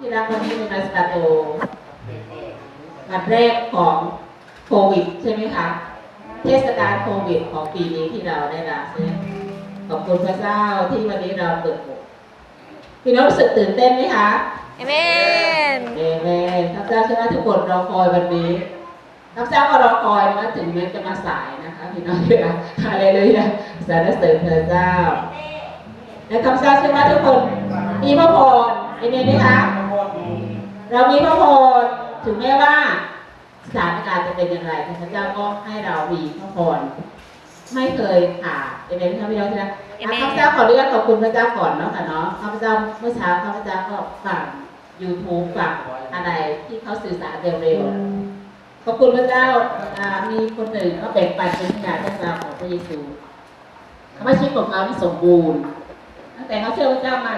ที่รักวันนี้เป็นมาสตาโตวันแรกของโควิดใช่ไหมคะ เทศกาลโควิดของปีนี้ที่เราได้รับใช่ไหมขอบคุณพระเจ้าที่วันนี้เราเปิดโบสถ์พี่น้องรู้สึกตื่นเต้นไหมคะเอเมนเอเมนข้าพเจ้าเชื่อว่าทุกคนรอคอยวันนี้ข้าพเจ้าก็รอคอยนะถึงแม้จะมาสายนะคะพี่น้องเชื่อฮาเลลูยาสรรเสริญพระเจ้าและข้าพเจ้าเชื่อว่าทุกคนมีพระพรเอเมนไหมคะ เรามีพระพรถึงแม้ว่าสถานการณ์จะเป็นอย่างไรพระเจ้าก็ให้เรามีพระพรไม่เคยขาดเอเมนไหมคะพี่น้องที่รักเอเมนข้าพเจ้าขออนุญาตขอบคุณพระเจ้าก่อนเนาะค่ะเนาะข้าพเจ้าเมื่อเช้าข้าพเจ้าก็ฟัง YouTube ฟังอะไรที่เขาสื่อสารเร็วๆขอบคุณพระเจ้าอ่ามีคนหนึ่งเขาแบ่งปันเป็นพยานเรื่องราวของพระเยซูเขาว่าชีวิตของเขาที่สมบูรณ์ตั้งแต่เขาเชื่อพระเจ้ามา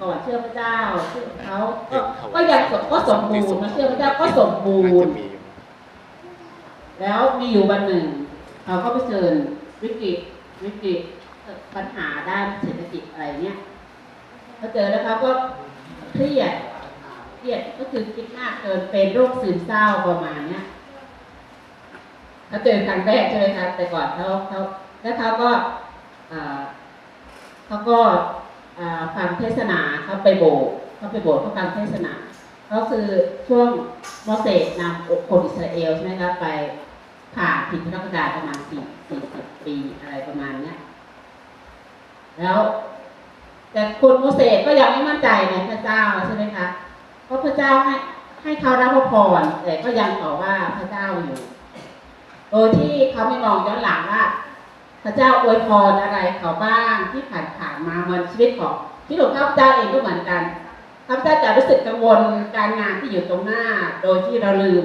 ก่อนเชื่อพระเจ้าเชื่อเขาก็ก็ยังสมก็สมบูรณ์มาเชื่อพระเจ้าก็สมบูน่ารจะณ์มีอยู่แล้วมีอยู่วันหนึ่งเขาก็ไปเชิญวิกฤตวิกฤตปัญหาด้านเศรษฐกิจอะไรเนี้ยเขาเจอแล้วเขาก็เครียดเครียดก็คือคิดมากเกินเป็นโรคซึมเศร้าประมาณเนี้ยเขาเจอครั้งแรกใช่ไหมครับแต่ก่อนเขาเขาแล้วเขาก็อ่าเขาก็อ่า ฟังเทศนาเขาไปโบสถ์เขาไปโบสถ์เขาฟังเทศนาก็คือช่วงโมเสสนำคนอิสราเอลใช่ไหมครับไปผ่านถิ่นทุรกันดารประมาณสี่สี่สิบปีอะไรประมาณเนี้ยแล้วแต่คุณโมเสสก็ยังไม่มั่นใจในพระเจ้าใช่ไหมคะเพราะพระเจ้าให้ให้เขารับพระพรแต่ก็ยังต่อว่าพระเจ้าอยู่โดยที่เขาไม่มองย้อนหลังว่า พระเจ้าอวยพรอะไรเขาบ้างที่ผ่านผ่านมาเหมือนชีวิตของชีวิตของข้าพเจ้าเองก็เหมือนกันข้าพเจ้าจะรู้สึกกังวลการงานที่อยู่ตรงหน้า โดยที่เราลืม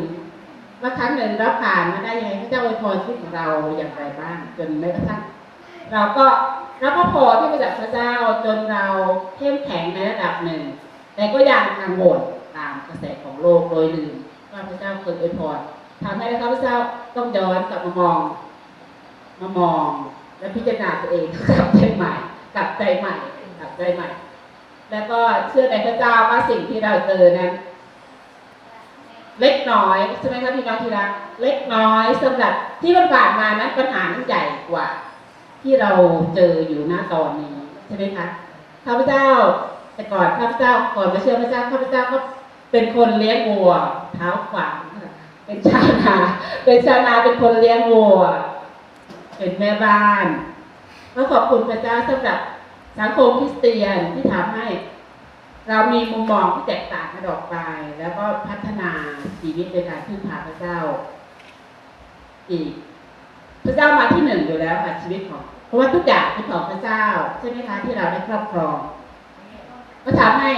ว่าครั้งหนึ่งเราผ่านมาได้ยังไงพระเจ้าอวยพรชีวิตของเราอย่างไรบ้าง จนแม้กระทั่งเราก็รับพระพรที่มาจากพระเจ้าจนเราเข้มแข็งในระดับหนึ่ง แต่ก็ยังกังวลตามกระแสของโลกโดยลืมว่าพระเจ้าเคยอวยพรทำให้ข้าพเจ้าต้องย้อนกลับมามอง มามอง และพิจารณาตัวเองกลับใจใหม่กลับใจใหม่กลับใจใหม่ แล้วก็เชื่อในพระเจ้าว่าสิ่งที่เราเจอนั้นเล็กน้อยใช่ไหมครับพี่น้องที่รักเล็กน้อยสำหรับที่มันผ่านมานั้นปัญหานั้นใหญ่กว่า ที่เราเจออยู่หน้าตอนนี้ใช่ไหมคะข้าพเจ้าแต่ก่อนข้าพเจ้าก่อนมาเชื่อพระเจ้าข้าพเจ้าก็เป็นคนเลี้ยงวัวเท้าขวางเป็นชาวนาเป็นชาวนาเป็นคนเลี้ยงวัว เป็นแม่บ้านก็ขอบคุณพระเจ้าสำหรับสังคมคริสเตียนที่ทำให้ เรามีมุมมองที่แตกต่างกันออกไป แล้วก็พัฒนาชีวิตโดยการพึ่งพาพระเจ้า อีก พระเจ้ามาที่หนึ่งอยู่แล้วค่ะชีวิตของ เพราะว่าทุกอย่างเป็นของพระเจ้าใช่ไหมคะที่เราได้ครอบครอง ก็ทำให้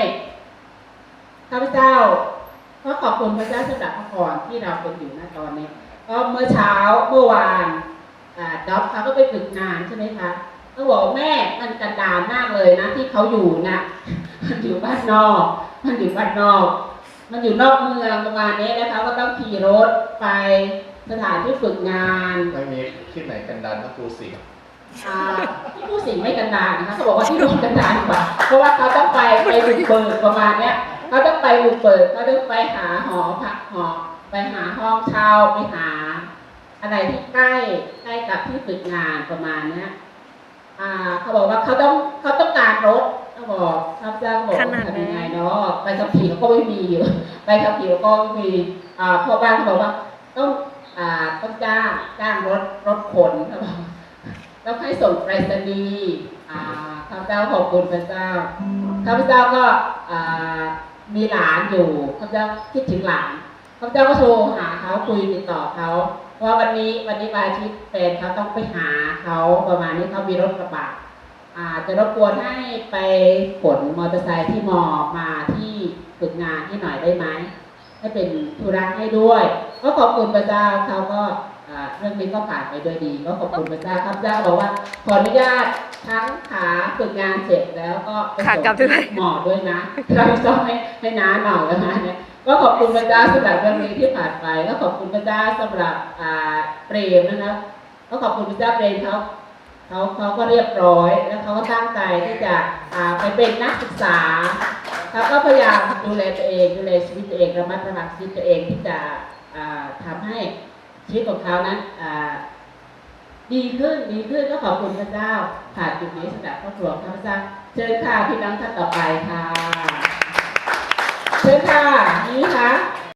ข้าพเจ้าก็ขอบคุณพระเจ้าสำหรับพระพรที่เราเป็นอยู่ณตอนนี้ ก็เมื่อเช้าเมื่อวาน ด็อกเขาก็ไปฝึกงานใช่ไหมคะก็บอกแม่มันกันดารมากเลยนะ ที่เขาอยู่นะมันอยู่บ้านนอก มันอยู่บ้านนอก มันอยู่นอกเมืองประมาณนี้นะคะก็ต้องขี่รถไปสถานที่ฝึกงานไม่มีที่ไหนกันดันก็ครูสิงห์อ่าที่ผู้สิงห์ไม่กันดารนะคะเขาบอกว่าที่นู่นกันดารกว่า เพราะว่าเขาต้องไปไปบุกเบิกประมาณเนี้ยเขาต้องไปบุกเบิกเขาต้องไปหาหอพักหอไปหาห้องเช่าไปหา อะไรที่ใกล้ใกล้กับที่ฝึกงานประมาณเนี้ยอ่าเขาบอกว่าเขาต้องเขาต้องการรถเขาบอกครับเจ้าบอกขนาดนั้นทำยังไงเนาะใบขับขี่เขาก็ไม่มีอยู่ใบขับขี่เขาก็ไม่มีอ่าพ่อบ้านเขาบอกว่าต้องอ่าต้องจ้างจ้างรถรถขนเขาบอกแล้วให้ส่งไปรษณีย์อ่าข้าพเจ้าขอบคุณพระเจ้าข้าพเจ้าก็อ่ามีหลานอยู่ข้าพเจ้าคิดถึงหลานข้าพเจ้าก็โทรหาเขาคุยติดต่อเขา ว่าวันนี้วันนี้วันอาทิตย์แฟนเขาต้องไปหาเขาประมาณนี้เขามีรถกระบะอ่าจะรบกวนให้ไปขนมอเตอร์ไซค์ที่มอมาที่ฝึกงานที่หน่อยได้ไหมให้เป็นธุระให้ด้วย ก็ขอบคุณพระเจ้าเขาก็อ่าเรื่องนี้ก็ผ่านไปด้วยดีก็ขอบคุณพระเจ้าครับเจ้าบอกว่าขออนุญาตทั้งขาฝึกงานเสร็จแล้วก็ไปส่งขากลับด้วยหมอด้วยนะเราต้องให้ให้น้าหน่อยนะคะเนี่ย ก็ขอบคุณพระเจ้าสำหรับเรื่องนี้ที่ผ่านไป ก็ขอบคุณพระเจ้าสำหรับอ่าเปรมนะครับก็ขอบคุณพระเจ้าเปรมเขาเขาเขาก็เรียบร้อย แล้วเขาก็ตั้งใจที่จะอ่าไปเป็นนักศึกษาเขาก็พยายามดูแลตัวเองดูแลชีวิตตัวเองระมัดระวังชีวิตตัวเองที่จะอ่าทำให้ชีวิตของเขานั้นอ่าดีขึ้นดีขึ้นก็ขอบคุณพระเจ้าผ่านจุดนี้สำหรับครอบครัวข้าพเจ้าเชิญค่ะพี่น้องท่านต่อไปค่ะ เชิญค่ะ นี่ค่ะ